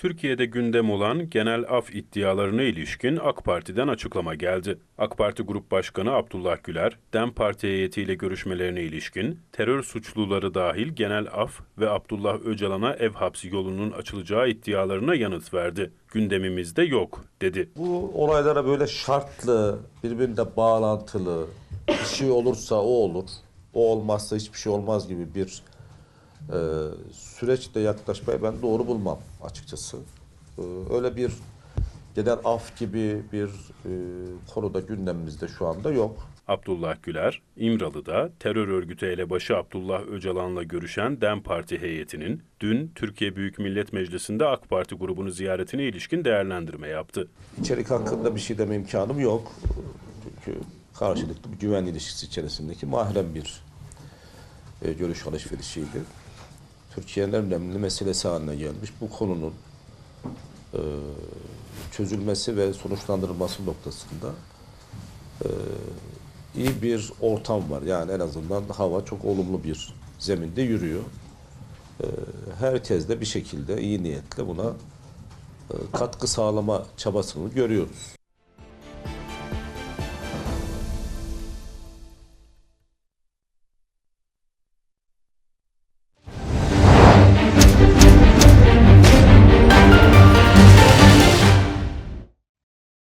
Türkiye'de gündem olan genel af iddialarına ilişkin AK Parti'den açıklama geldi. AK Parti Grup Başkanı Abdullah Güler, DEM Parti heyetiyle görüşmelerine ilişkin terör suçluları dahil genel af ve Abdullah Öcalan'a ev hapsi yolunun açılacağı iddialarına yanıt verdi. Gündemimizde yok, dedi. Bu olaylara böyle şartlı, birbirine bağlantılı bir şey olursa o olur. O olmazsa hiçbir şey olmaz gibi bir e, süreçte yaklaşmayı ben doğru bulmam açıkçası. E, öyle bir genel af gibi bir e, konuda gündemimizde şu anda yok. Abdullah Güler, İmralı'da terör örgütü elebaşı Abdullah Öcalan'la görüşen DEM Parti heyetinin dün Türkiye Büyük Millet Meclisi'nde AK Parti grubunu ziyaretine ilişkin değerlendirme yaptı. İçerik hakkında bir şey deme imkanım yok. Çünkü karşılıklı bir güven ilişkisi içerisindeki mahrem bir e, görüş alışverişiydi. Türkiye'nin en önemli meselesi haline gelmiş. Bu konunun e, çözülmesi ve sonuçlandırılması noktasında e, iyi bir ortam var. Yani en azından hava çok olumlu bir zeminde yürüyor. E, herkes de bir şekilde iyi niyetle buna e, katkı sağlama çabasını görüyoruz.